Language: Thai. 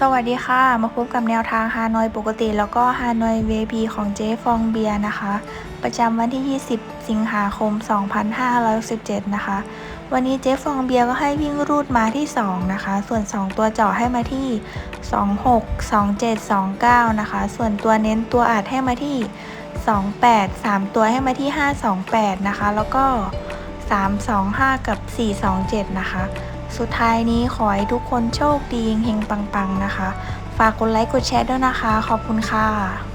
สวัสดีค่ะ มาพบกับแนวทางฮานอยปกติ แล้วก็ฮานอย VIP ของเจ๊ฟองเบียนะคะ ประจำวันที่ 20 สิงหาคม 2517นะคะ วันนี้เจ๊ฟองเบียก็ให้วิ่งรูดมาที่ 2 นะคะ ส่วน 2 ตัวเจาะให้มาที่ 26 27 29 นะคะ ส่วนตัวเน้นตัวอาจให้มาที่ 28 3 ตัวให้มาที่ 528 นะคะ แล้วก็ 325 กับ 427 นะคะ สุดท้ายนี้ขอให้ทุกคนโชคดีเฮงๆปังๆนะคะ ฝากกดไลค์กดแชร์ด้วยนะคะ ขอบคุณค่ะ